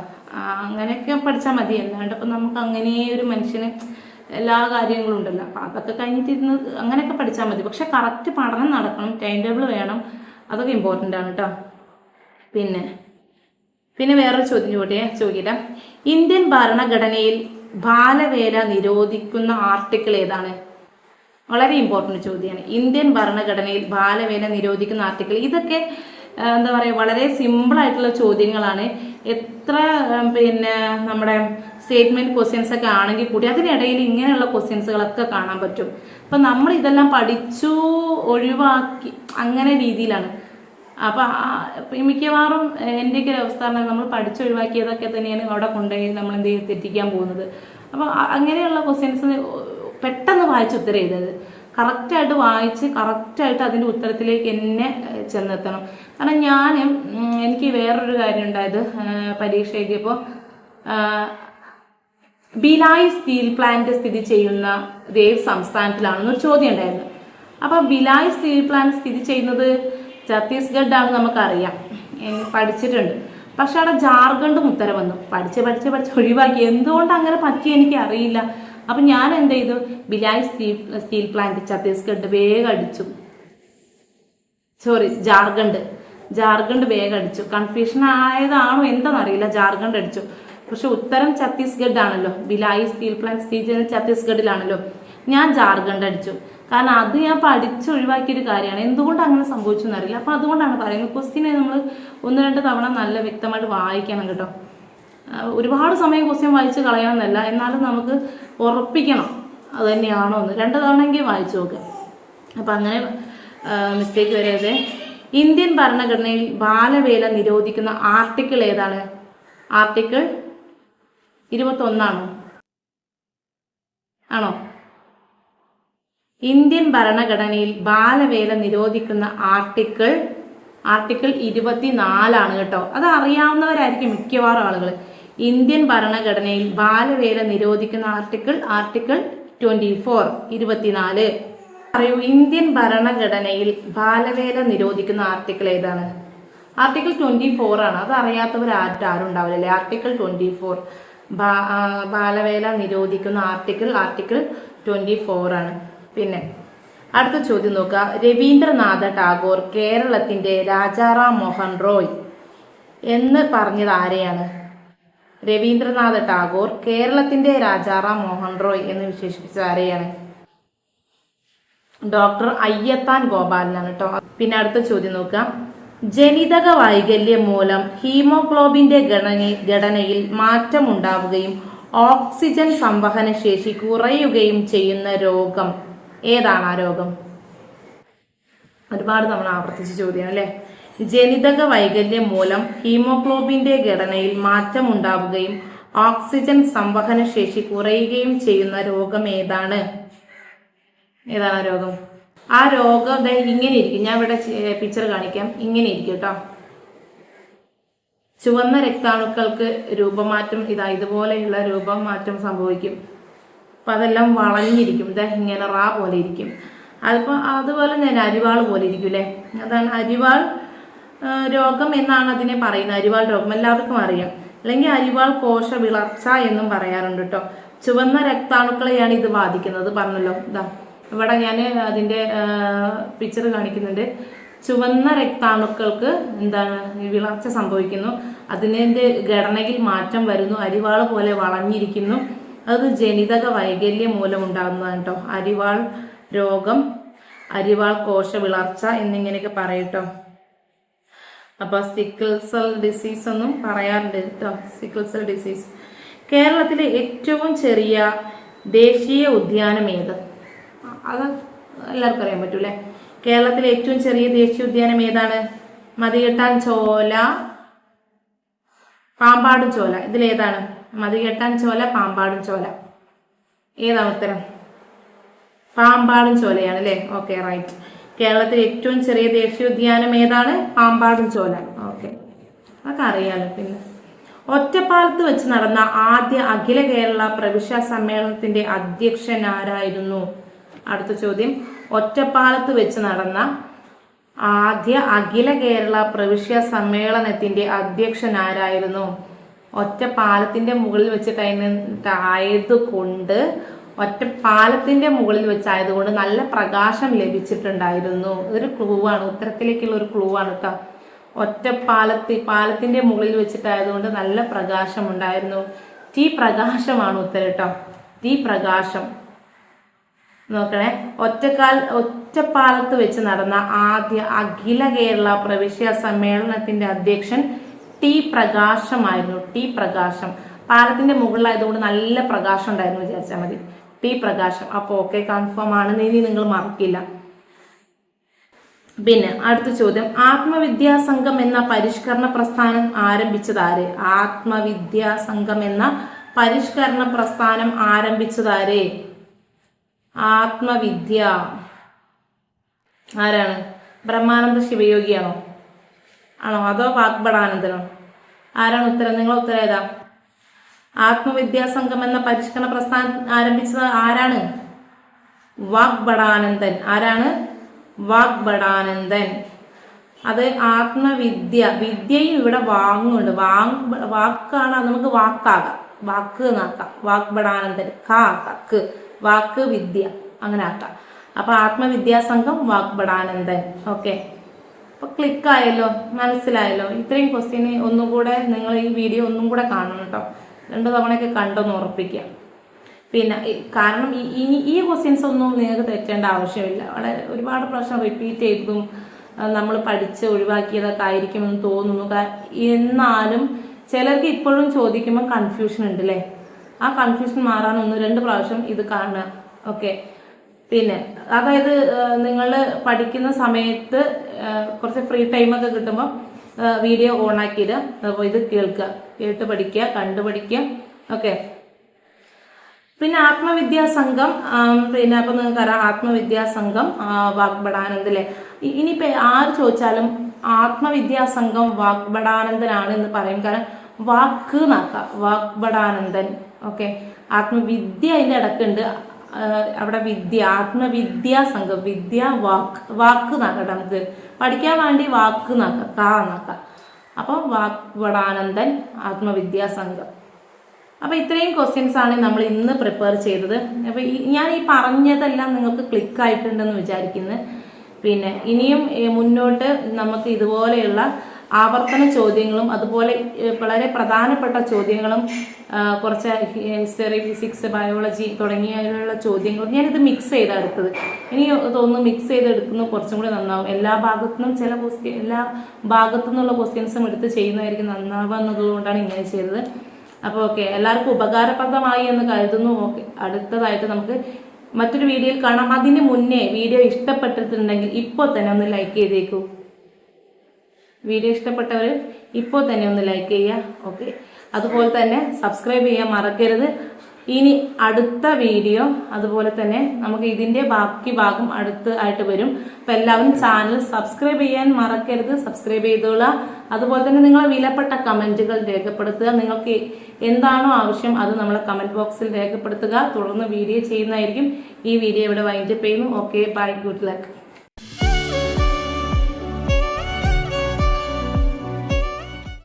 Speaker 1: അങ്ങനെയൊക്കെ പഠിച്ചാൽ മതി. അല്ലാണ്ട് ഇപ്പം നമുക്ക് അങ്ങനെ ഒരു മനുഷ്യന് എല്ലാ കാര്യങ്ങളും ഉണ്ടല്ലോ. അപ്പം അതൊക്കെ കഴിഞ്ഞിട്ടിരുന്ന് അങ്ങനെയൊക്കെ പഠിച്ചാൽ മതി. പക്ഷെ കറക്റ്റ് പഠനം നടക്കണം. ടൈം ടേബിൾ വേണം. അതൊക്കെ ഇമ്പോർട്ടന്റ് ആണ് കേട്ടോ പിന്നെ പിന്നെ വേറൊരു ചോദ്യം ചോട്ടെ ചോദിക്കട്ടെ? ഇന്ത്യൻ ഭരണഘടനയിൽ ബാലവേല നിരോധിക്കുന്ന ആർട്ടിക്കിൾ ഏതാണ്? വളരെ ഇമ്പോർട്ടന്റ് ചോദ്യമാണ് ഇന്ത്യൻ ഭരണഘടനയിൽ ബാലവേല നിരോധിക്കുന്ന ആർട്ടിക്കിൾ ഇതൊക്കെ എന്താ പറയുക വളരെ സിമ്പിളായിട്ടുള്ള ചോദ്യങ്ങളാണ്. എത്ര പിന്നെ നമ്മുടെ സ്റ്റേറ്റ്മെന്റ് ക്വസ്റ്റ്യൻസ് ഒക്കെ ആണെങ്കിൽ കൂടി അതിനിടയിൽ ഇങ്ങനെയുള്ള ക്വസ്റ്റ്യൻസുകളൊക്കെ കാണാൻ പറ്റും. അപ്പം നമ്മൾ ഇതെല്ലാം പഠിച്ചു ഒഴിവാക്കി അങ്ങനെ രീതിയിലാണ്. അപ്പൊ മിക്കവാറും എന്റെയൊക്കെ ഒരു അവസ്ഥ പറഞ്ഞാൽ നമ്മൾ പഠിച്ചൊഴിവാക്കിയതൊക്കെ തന്നെയാണ് അവിടെ കൊണ്ടുപോയി നമ്മൾ എന്ത് ചെയ്യും തെറ്റിക്കാൻ പോകുന്നത്. അപ്പൊ അങ്ങനെയുള്ള ക്വസ്റ്റ്യൻസ് പെട്ടെന്ന് വായിച്ച് ഉത്തരം ചെയ്തത് കറക്റ്റായിട്ട് വായിച്ച് കറക്റ്റായിട്ട് അതിന്റെ ഉത്തരത്തിലേക്ക് എന്നെ ചെന്നെത്തണം. കാരണം ഞാൻ എനിക്ക് വേറൊരു കാര്യം ഉണ്ടായത് പരീക്ഷയ്ക്ക് പരീക്ഷ ബിലായ് സ്റ്റീൽ പ്ലാന്റ് സ്ഥിതി ചെയ്യുന്ന ഏത് സംസ്ഥാനത്തിലാണെന്നൊരു ചോദ്യം ഉണ്ടായിരുന്നു. അപ്പൊ ബിലായി സ്റ്റീൽ പ്ലാന്റ് സ്ഥിതി ചെയ്യുന്നത് ഛത്തീസ്ഗഡ് ആണെന്ന് നമുക്കറിയാം. പഠിച്ചിട്ടുണ്ട്. പക്ഷെ അവിടെ ജാർഖണ്ഡ് ഉത്തരം വന്നു. പഠിച്ച് പഠിച്ച് പഠിച്ച് ഒഴിവാക്കി. എന്തുകൊണ്ട് അങ്ങനെ പറ്റി എനിക്ക് അറിയില്ല. അപ്പൊ ഞാൻ എന്ത് ചെയ്തു? Bhilai steel steel plant Chhattisgarh വേഗം അടിച്ചു. സോറി ജാർഖണ്ഡ്. ജാർഖണ്ഡ് വേഗം അടിച്ചു. കൺഫ്യൂഷൻ ആയതാണോ എന്താണെന്നറിയില്ല ജാർഖണ്ഡ് അടിച്ചു. പക്ഷെ ഉത്തരം ഛത്തീസ്ഗഡ് ആണല്ലോ. ബിലായി സ്റ്റീൽ പ്ലാന്റ് സ്ഥിതി ചെയ്യുന്നത് ഛത്തീസ്ഗഡിലാണല്ലോ. ഞാൻ ജാർഖണ്ഡ് അടിച്ചു. കാരണം അത് ഞാൻ പഠിച്ച് ഒഴിവാക്കിയൊരു കാര്യമാണ്. എന്തുകൊണ്ട് അങ്ങനെ സംഭവിച്ചു എന്നറിയില്ല അപ്പൊ അതുകൊണ്ടാണ് പറയുന്നത്. ക്വസ്റ്റ്യനെ നമ്മൾ ഒന്ന് രണ്ട് തവണ നല്ല വ്യക്തമായിട്ട് വായിക്കണം കേട്ടോ. ഒരുപാട് സമയം ക്വസ്റ്റ്യൻ വായിച്ച് കളയണമെന്നല്ല. എന്നാലും നമുക്ക് ഉറപ്പിക്കണം. അത് തന്നെയാണോ എന്ന്. രണ്ട് തവണയെങ്കിലും വായിച്ചു നോക്കുക അപ്പം അങ്ങനെ മിസ്റ്റേക്ക് വരരുത്. ഇന്ത്യൻ ഭരണഘടനയിൽ ബാലവേല നിരോധിക്കുന്ന ആർട്ടിക്കിൾ ഏതാണ്? ആർട്ടിക്കിൾ ഇരുപത്തൊന്നാണോ? ആണോ? ഇന്ത്യൻ ഭരണഘടനയിൽ ബാലവേല നിരോധിക്കുന്ന ആർട്ടിക്കിൾ ആർട്ടിക്കിൾ ഇരുപത്തിനാലാണ് കേട്ടോ. അത് അറിയാവുന്നവരായിരിക്കും മിക്കവാറും ആളുകൾ ഇന്ത്യൻ ഭരണഘടനയിൽ ബാലവേല നിരോധിക്കുന്ന ആർട്ടിക്കിൾ ആർട്ടിക്കിൾ ട്വന്റി ഫോർ ഇരുപത്തിനാല്. പറയൂ ഇന്ത്യൻ ഭരണഘടനയിൽ ബാലവേല നിരോധിക്കുന്ന ആർട്ടിക്കിൾ ഏതാണ്? ആർട്ടിക്കിൾ ട്വന്റി ഫോർ ആണ്. അത് അറിയാത്തവർ ആരും ഉണ്ടാവില്ല അല്ലേ ആർട്ടിക്കിൾ ട്വന്റി ഫോർ ബാലവേല നിരോധിക്കുന്ന ആർട്ടിക്കിൾ ആർട്ടിക്കിൾ ട്വന്റി ഫോർ ആണ്. പിന്നെ അടുത്ത ചോദ്യം നോക്കുക. രവീന്ദ്രനാഥ ടാഗോർ കേരളത്തിന്റെ രാജാറാം മോഹൻ റോയ് എന്ന് പറഞ്ഞത് ആരെയാണ്? രവീന്ദ്രനാഥ ടാഗോർ കേരളത്തിന്റെ രാജാറാം മോഹൻ റോയ് എന്ന് വിശേഷിപ്പിച്ചത് ആരെയാണ്? ഡോക്ടർ അയ്യത്താൻ ഗോപാലനാണ് കേട്ടോ പിന്നെ അടുത്ത ചോദ്യം നോക്കാം ജനിതക വൈകല്യം മൂലം ഹീമോഗ്ലോബിന്റെ ഘടന ഘടനയിൽ മാറ്റമുണ്ടാവുകയും ഓക്സിജൻ സംവഹന ശേഷി കുറയുകയും ചെയ്യുന്ന രോഗം ഏതാണ് ആ രോഗം? ഒരുപാട് നമ്മൾ ആവർത്തിച്ച ചോദ്യം അല്ലേ? ജനിതക വൈകല്യം മൂലം ഹീമോഗ്ലോബിന്റെ ഘടനയിൽ മാറ്റം ഉണ്ടാവുകയും ഓക്സിജൻ സംവഹന ശേഷി കുറയുകയും ചെയ്യുന്ന രോഗം ഏതാണ്? ഏതാണ് രോഗം? ആ രോഗം ഇങ്ങനെ ഇരിക്കും. ഞാൻ ഇവിടെ പിക്ചർ കാണിക്കാം. ഇങ്ങനെ ഇരിക്കും കേട്ടോ. ചുവന്ന രക്താണുക്കൾക്ക് രൂപമാറ്റം ഇതാ ഇതുപോലെയുള്ള രൂപമാറ്റം സംഭവിക്കും. അപ്പം അതെല്ലാം വളഞ്ഞിരിക്കും. ഇതാ ഇങ്ങനെ റാ പോലെ ഇരിക്കും. അതിപ്പോൾ അതുപോലെ തന്നെ അരിവാൾ പോലെ ഇരിക്കും അല്ലേ അതാണ് അരിവാൾ രോഗം എന്നാണ് അതിനെ പറയുന്നത്. അരിവാൾ രോഗം എല്ലാവർക്കും അറിയാം. അല്ലെങ്കിൽ അരിവാൾ കോശ വിളർച്ച എന്നും പറയാറുണ്ട് കേട്ടോ ചുവന്ന രക്താണുക്കളെയാണ് ഇത് ബാധിക്കുന്നത്. പറഞ്ഞല്ലോ. ഇതാ ഇവിടെ ഞാൻ അതിന്റെ പിക്ചർ കാണിക്കുന്നുണ്ട്. ചുവന്ന രക്താണുക്കൾക്ക് എന്താണ് വിളർച്ച സംഭവിക്കുന്നു. അതിന്റെ ഘടനയിൽ മാറ്റം വരുന്നു. അരിവാൾ പോലെ വളഞ്ഞിരിക്കുന്നു. അത് ജനിതക വൈകല്യം മൂലം ഉണ്ടാകുന്നതാണ് കേട്ടോ. അരിവാൾ രോഗം അരിവാൾ കോശ വിളർച്ച എന്നിങ്ങനെയൊക്കെ പറയട്ടോ. അപ്പൊ സിക്കിൾ സെൽ ഡിസീസ് ഒന്നും പറയാറുണ്ട് കേട്ടോ. സിക്കിൾ സെൽ ഡിസീസ് കേരളത്തിലെ ഏറ്റവും ചെറിയ ദേശീയ ഉദ്യാനം ഏത്? അത് എല്ലാവർക്കും അറിയാൻ പറ്റൂലേ കേരളത്തിലെ ഏറ്റവും ചെറിയ ദേശീയ ഉദ്യാനം ഏതാണ്? മതികെട്ടാൻ ചോല പാമ്പാടും ചോല. ഇതിലേതാണ്? മതികെട്ടാൻ ചോല പാമ്പാടും ചോല. ഏതാണ് ഉത്തരം? പാമ്പാടും ചോലയാണ് അല്ലേ? ഓക്കെ റൈറ്റ് കേരളത്തിലെ ഏറ്റവും ചെറിയ ദേശീയോദ്യാനം ഏതാണ്? പാമ്പാടും ചോല ഓക്കെ അതൊക്കെ അറിയാലോ പിന്നെ. ഒറ്റപ്പാലത്ത് വെച്ച് നടന്ന ആദ്യ അഖില കേരള പ്രവിശ്യ സമ്മേളനത്തിന്റെ അധ്യക്ഷൻ ആരായിരുന്നു? അടുത്ത ചോദ്യം. ഒറ്റപ്പാലത്ത് വെച്ച് നടന്ന ആദ്യ അഖില കേരള പ്രവിശ്യ സമ്മേളനത്തിന്റെ അധ്യക്ഷൻ ആരായിരുന്നു? ഒറ്റപ്പാലത്തിന്റെ മുകളിൽ വെച്ചിട്ട് അതിനെ ആയതുകൊണ്ട് ഒറ്റ പാലത്തിന്റെ മുകളിൽ വെച്ചായതുകൊണ്ട് നല്ല പ്രകാശം ലഭിച്ചിട്ടുണ്ടായിരുന്നു. ഇതൊരു ക്ലൂ ആണ്. ഉത്തരത്തിലേക്കുള്ള ഒരു ക്ലൂ ആണ് കേട്ടോ ഒറ്റ പാലത്തി പാലത്തിന്റെ മുകളിൽ വെച്ചിട്ടായതുകൊണ്ട് നല്ല പ്രകാശം ഉണ്ടായിരുന്നു തീ പ്രകാശമാണ് ഉത്തരം കേട്ടോ തീ പ്രകാശം. നോക്കണേ. ഒറ്റക്കാൽ ഒറ്റപ്പാലത്ത് വെച്ച് നടന്ന ആദ്യ അഖില കേരള പ്രവിശ്യ സമ്മേളനത്തിന്റെ അധ്യക്ഷൻ ടി പ്രകാശമായിരുന്നു ടി പ്രകാശം. പാലത്തിന്റെ മുകളിലായതുകൊണ്ട് നല്ല പ്രകാശം ഉണ്ടായിരുന്നു വിചാരിച്ചാൽ മതി. ടി പ്രകാശം. അപ്പൊ ഓക്കെ കൺഫേം ആണ് ഇനി നിങ്ങൾ മറക്കില്ല. പിന്നെ അടുത്ത ചോദ്യം. ആത്മവിദ്യാ സംഘം എന്ന പരിഷ്കരണ പ്രസ്ഥാനം ആരംഭിച്ചത് ആര്? ആത്മവിദ്യാ സംഘം എന്ന പരിഷ്കരണ പ്രസ്ഥാനം ആരംഭിച്ചതാര് ആത്മവിദ്യ. ആരാണ്? ബ്രഹ്മാനന്ദ ശിവയോഗിയാണോ? ആണോ? അതോ വാഗ്ബടാനന്ദനോ ആരാണ് ഉത്തരം? നിങ്ങൾ ഉത്തരം ഏതാ? ആത്മവിദ്യാസംഘം എന്ന പരിഷ്കരണ പ്രസ്ഥാനം ആരംഭിച്ചത് ആരാണ്? വാഗ്ബടാനന്ദൻ ആരാണ്? വാഗ്ബടാനന്ദൻ അത് ആത്മവിദ്യ. വിദ്യയും ഇവിടെ വാങ്ങുണ്ട്. വാങ് വാക്കാണ്. നമുക്ക് വാക്കാകാം. വാക്ക് എന്നാക്കാം. വാഗ്ബടാനന്ദൻ ക വാക്ക് വിദ്യ. അങ്ങനെ ആക്കാം. അപ്പൊ ആത്മവിദ്യാസംഘം വാഗ്ബടാനന്ദൻ ഓക്കെ. ക്ലിക്ക് ആയല്ലോ മനസ്സിലായല്ലോ ഇത്രയും ക്വസ്റ്റ്യന് ഒന്നും കൂടെ നിങ്ങൾ ഈ വീഡിയോ ഒന്നും കൂടെ കാണണം കേട്ടോ. രണ്ടു തവണയൊക്കെ കണ്ടൊന്ന് ഉറപ്പിക്കുക. പിന്നെ കാരണം ഇനി ഈ ക്വസ്റ്റ്യൻസ് ഒന്നും നിങ്ങൾക്ക് തെറ്റേണ്ട ആവശ്യമില്ല. വളരെ ഒരുപാട് പ്രാവശ്യം റിപ്പീറ്റ് ചെയ്തതും നമ്മൾ പഠിച്ച് ഒഴിവാക്കിയതൊക്കെ ആയിരിക്കുമെന്ന് തോന്നുന്നു. എന്നാലും ചിലർക്ക് ഇപ്പോഴും ചോദിക്കുമ്പോൾ കൺഫ്യൂഷൻ ഉണ്ട് അല്ലേ ആ കൺഫ്യൂഷൻ മാറാൻ ഒന്ന് രണ്ട് പ്രാവശ്യം ഇത് കാണുക. ഓക്കെ പിന്നെ അതായത് നിങ്ങൾ പഠിക്കുന്ന സമയത്ത് കുറച്ച് ഫ്രീ ടൈമൊക്കെ കിട്ടുമ്പോൾ വീഡിയോ ഓൺ ആക്കിയിടുക. അപ്പോൾ ഇത് കേൾക്കുക കേട്ട് പഠിക്കുക കണ്ടു പഠിക്കുക. ഓക്കെ. പിന്നെ ആത്മവിദ്യാ സംഘം പിന്നെ അപ്പൊ നിങ്ങൾക്ക് അറിയാം ആത്മവിദ്യാ സംഘം ആ, വാഗ്ബടാനന്ദല്ലേ ഇ- ഇനിയിപ്പോ ആര് ചോദിച്ചാലും ആത്മവിദ്യാ സംഘം വാഗ്ബടാനന്ദനാണ് എന്ന് പറയും. കാരണം വാക്ക് നാക്കാം വാഗ്ബടാനന്ദൻ ഓക്കെ. ആത്മവിദ്യ അതിന്റെ ഇടക്കുണ്ട്. അവിടെ വിദ്യ ആത്മവിദ്യ സംഘം വിദ്യ വാക്ക് വാക്ക് നാക്കട്ടെ നമുക്ക് പഠിക്കാൻ വേണ്ടി വാക്ക് നാക്കാം കാ നാക്കാം അപ്പം വാഗ്ബടാനന്ദൻ ആത്മവിദ്യാ സംഘം. അപ്പൊ ഇത്രയും ക്വസ്റ്റ്യൻസ് ആണ് നമ്മൾ ഇന്ന് പ്രിപ്പയർ ചെയ്തത്. അപ്പൊ ഈ- ഞാൻ ഈ പറഞ്ഞതെല്ലാം നിങ്ങൾക്ക് ക്ലിക്ക് ആയിട്ടുണ്ടെന്ന് വിചാരിക്കുന്നു. പിന്നെ ഇനിയും മുന്നോട്ട് നമുക്ക് ഇതുപോലെയുള്ള ആവർത്തന ചോദ്യങ്ങളും അതുപോലെ വളരെ പ്രധാനപ്പെട്ട ചോദ്യങ്ങളും കുറച്ച് ഹിസ്റ്ററി ഫിസിക്സ് ബയോളജി തുടങ്ങിയുള്ള ചോദ്യങ്ങളും ഞാനിത് മിക്സ് ചെയ്താണ് എടുത്തത്. ഇനി തോന്നുന്നു മിക്സ് ചെയ്തെടുക്കുന്നു കുറച്ചും കൂടി നന്നാവും. എല്ലാ ഭാഗത്തുനിന്നും ചില ക്വസ്റ്റ്യൻ എല്ലാ ഭാഗത്തു നിന്നുള്ള ക്വസ്റ്റ്യൻസും എടുത്ത് ചെയ്യുന്നതായിരിക്കും നന്നാവുക എന്നതുകൊണ്ടാണ് ഇങ്ങനെ ചെയ്തത്. അപ്പോൾ ഓക്കെ എല്ലാവർക്കും ഉപകാരപ്രദമായി എന്ന് കരുതുന്നു. ഓക്കെ അടുത്തതായിട്ട് നമുക്ക് മറ്റൊരു വീഡിയോയിൽ കാണാം. അതിന് മുന്നേ വീഡിയോ ഇഷ്ടപ്പെട്ടിട്ടുണ്ടെങ്കിൽ ഇപ്പോൾ തന്നെ ഒന്ന് ലൈക്ക് ചെയ്തേക്കൂ. വീഡിയോ ഇഷ്ടപ്പെട്ടവർ ഇപ്പോൾ തന്നെ ഒന്ന് ലൈക്ക് ചെയ്യുക ഓക്കെ അതുപോലെ തന്നെ സബ്സ്ക്രൈബ് ചെയ്യാൻ മറക്കരുത്. ഇനി അടുത്ത വീഡിയോ അതുപോലെ തന്നെ നമുക്ക് ഇതിന്റെ ബാക്കി ഭാഗം അടുത്ത് ആയിട്ട് വരും. അപ്പം എല്ലാവരും ചാനൽ സബ്സ്ക്രൈബ് ചെയ്യാൻ മറക്കരുത്. സബ്സ്ക്രൈബ് ചെയ്തോളുക. അതുപോലെ തന്നെ നിങ്ങളെ വിലപ്പെട്ട കമന്റുകൾ രേഖപ്പെടുത്തുക. നിങ്ങൾക്ക് എന്താണോ ആവശ്യം അത് നമ്മളെ കമന്റ് ബോക്സിൽ രേഖപ്പെടുത്തുക. തുടർന്ന് വീഡിയോ ചെയ്യുന്നതായിരിക്കും. ഈ വീഡിയോ ഇവിടെ വൈൻഡപ്പ് ചെയ്യുന്നു. Okay bye good luck